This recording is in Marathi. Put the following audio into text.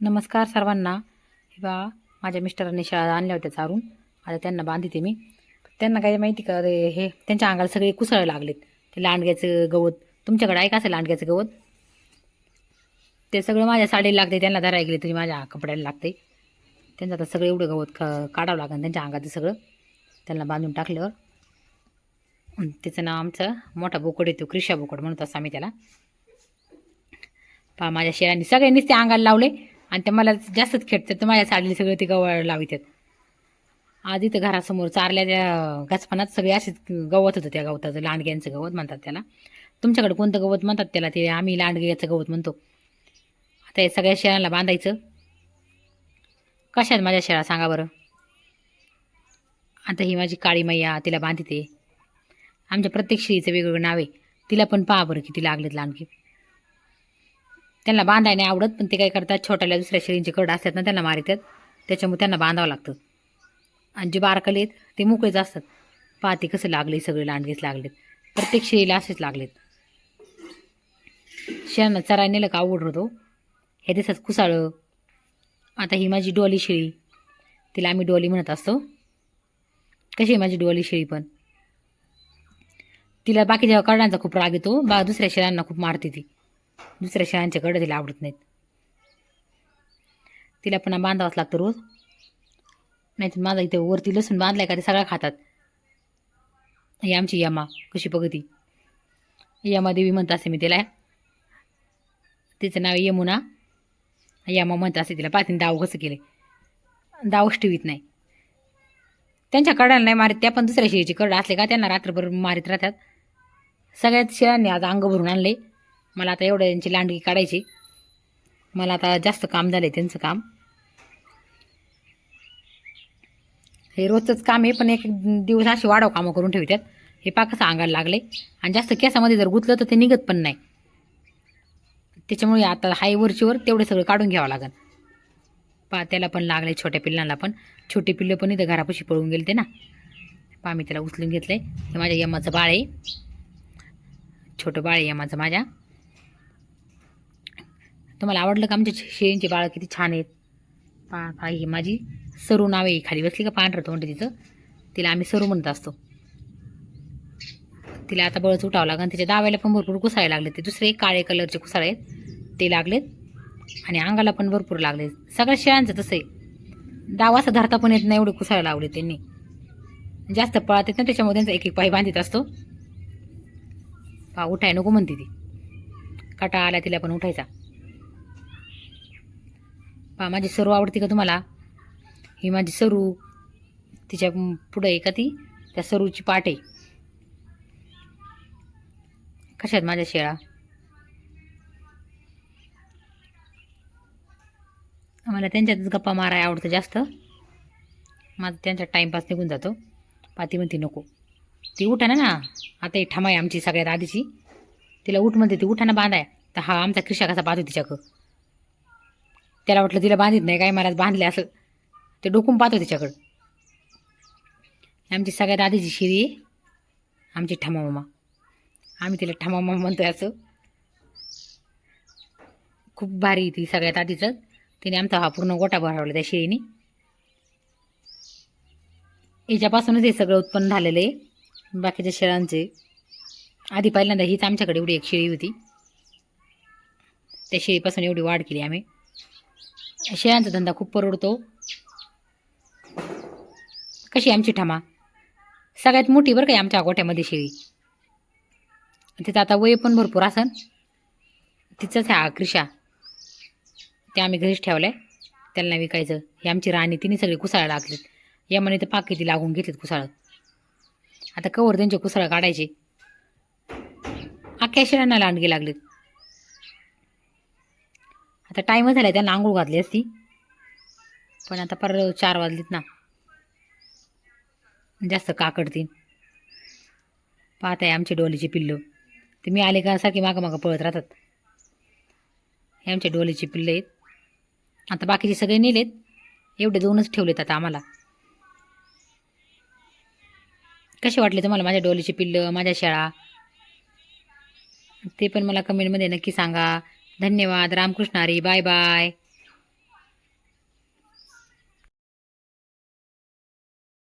नमस्कार सर्वांना. हे बा माझ्या मिस्टरांनी शाळा आणल्या होत्या चारून. आता त्यांना बांधते मी. त्यांना काय माहिती का रे हे त्यांच्या अंगाला सगळे कुसळ लागलेत. ते लांडग्याचं गवत. तुमच्याकडे आहे का असं लांडग्याचं गवत? ते सगळं माझ्या साडीला लागते त्यांना धरायला गेले तरी माझ्या कपड्याला लागते त्यांचं आता सगळं एवढं गवत क काढावं लागेल त्यांच्या अंगाचं सगळं. त्यांना बांधून टाकल्यावर. त्याचं नाव आमचं मोठा बोकड येतो क्रिशा बोकड म्हणत असं आम्ही त्याला. पहा माझ्या शेळ्यांनी सगळ्यांनीच ते अंगाला लावले. आणि ते मला जास्तच खेळतात तर माझ्या साडीला सगळं ते गवळ लावितात. आज इथं घरासमोर चारल्या त्या गचपानात सगळे असेच गवत होतं त्या गवताचं लांडग्यांचं गवत म्हणतात त्याला. तुमच्याकडे कोणतं गवत म्हणतात त्याला? ते आम्ही लांडग्याचं गवत म्हणतो. आता हे सगळ्या शेळ्यांना बांधायचं. कशात माझ्या शेळा सांगा बरं? आता ही माझी काळी मैया तिला बांधते. आमच्या प्रत्येक शेळीचं वेगवेगळं नाव आहे. तिला पण पहा बरं किती लागलेत लांडगे. त्यांना बांधायला नाही आवडत पण ते काय करतात छोट्याला दुसऱ्या शेळींचे कड असतात ना त्यांना मारितात. त्याच्यामुळे त्यांना बांधावं लागतं. आणि जे बारकले आहेत ते मोकळेच असतात. पाहते कसं लागले सगळे लांडगेच लागलेत. प्रत्येक शेळीला असेच लागलेत. शेळांना चरायला नेलं का आवड होतो. हे दिसत कुसाळं. आता ही माझी डोली शेळी. तिला आम्ही डोली म्हणत असतो. कशी आहे माझी डोली शेळी पण? तिला बाकीच्या करडांचा खूप राग येतो. बा दुसऱ्या शेळ्यांना खूप मारते ती. दुसऱ्या शेळ्यांचे कडं तिला आवडत नाहीत. तिला पुन्हा बांधावाच लागतं रोज. नाही तर माझा इथे वरती लसूण बांधलाय का ते सगळ्या खातात. ही आमची यमा कशी बघती. यमा देवी म्हणत असे मी तिला. तिचं नाव यमुना. यमा म्हणत असे तिला. पाहतीन दाव कसं केले. दावच ठेवीत नाही. त्यांच्या कडाला नाही मारित. त्या पण दुसऱ्या शेळीची कड असले का त्यांना रात्रभर मारित राहतात. सगळ्याच शेळ्यांनी आज अंग भरून आणले. मला आता एवढं यांची लांडगी काढायची. मला आता जास्त काम झालं आहे त्यांचं काम. हे रोजचंच काम आहे पण एक दिवस असे वाढव कामं करून ठेवतात हे पा कसं अंगाला लागले. आणि जास्त केसामध्ये जर गुतलं तर ते निघत पण नाही. त्याच्यामुळे आता हाय वरचीवर तेवढं सगळं काढून घ्यावं लागेल पा त्याला पण लागले छोट्या पिल्लांना पण. छोटे पिल्लं पण इथं घरापाशी पळून गेले ते ना. पा मी त्याला उचलून घेतलं आहे हे माझ्या यमाचं बाळ आहे. छोटं बाळ आहे यमाचं माझ्या. तुम्हाला आवडलं का? म्हणजे आमच्या शेळींची बाळ किती छान आहेत. पा पा ही माझी सरू नाव आहे खाली बसली का पांढरं तोंड तिचं? तिला आम्ही सरू म्हणत असतो. तिला आता बळच उठावं लागेल तिच्या दाव्याला पण भरपूर कुसाळे लागले ते दुसरे काळे कलरचे कुसाळे आहेत. ते लागलेत. आणि अंगाला पण भरपूर लागले सगळ्या शेळ्यांचं तसं आहे. दावाचा धरता पण येत नाही एवढे कुसाळे लावले त्यांनी. जास्त पळत येत ना त्याच्यामुळे त्यांचा एक एक पाय बांधित असतो. पा उठाय नको म्हणते ती. काटा आला तिला पण उठायचा. पहा माझी सरू आवडते का तुम्हाला? ही माझी सरू तिच्या पुढं आहे का ती? त्या सरूची पाट आहे. कशात माझ्या शेळा? मला त्यांच्यातच गप्पा मारायला आवडतं जास्त. माझा त्यांचा टाईमपास निघून जातो. पाती म्हणते नको. ती उठा ना. ना आता ही ठामाय आमची सगळ्यात आधीची. तिला उठ म्हणते ती उठाना बांधाय. तर हा आमचा खिशा कसा पाहतो तिच्याकडं त्याला वाटलं तिला बांधित नाही काय मला बांधले असं. ते डोकून पाहतो तिच्याकडं. आमची सगळ्यात आधीची शिरी आहे. आमची ठमा मामा. आम्ही तिला ठमा मामा म्हणतोय असं. खूप भारी ती सगळ्यात आधीचं. तिने आमचा हा पूर्ण गोटा भरवला त्या शिळीने याच्यापासूनच हे सगळं उत्पन्न झालेलं आहे. बाकीच्या शेळांचे आधी पहिल्यांदा हीच आमच्याकडे एवढी एक शेळी होती. त्या शेळीपासून एवढी वाढ केली आम्ही. शेळ्यांचा धंदा खूप परवडतो. कशी आमची ठामा? सगळ्यात मोठी बरं का आमच्या गोठ्यामध्ये शेळी. तिचं आता वय पण भरपूर असन. तिचंच आहे क्रिशा ते आम्ही घरीच ठेवलं आहे त्याला नाही विकायचं. ही आमची राणी तिने सगळे कुसाळं लागलेत. यामध्ये तर पाक किती लागून घेतलीत कुसाळं. आता कवर त्यांचे कुसाळं काढायचे. अख्ख्या शेळ्यांना लांडगे लागलेत. आता टाईमच झाला त्यांना आंघोळ घातली असती. पण आता पर चार वाजलीत ना. जास्त काकडतीन पाहत आहे आमचे डोलीचे पिल्लं. ते मी आले का सारखी मागं मागं पळत राहतात. हे आमच्या डोलीचे पिल्ले आहेत. आता बाकीचे सगळे नेलेत. एवढे दोनच ठेवलेत आता आम्हाला. कसे वाटले तुम्हाला माझ्या डोलीचे पिल्लं माझ्या शाळा? ते पण मला कमेंटमध्ये नक्की सांगा. धन्यवाद. Ramakrishna Hari bye bye.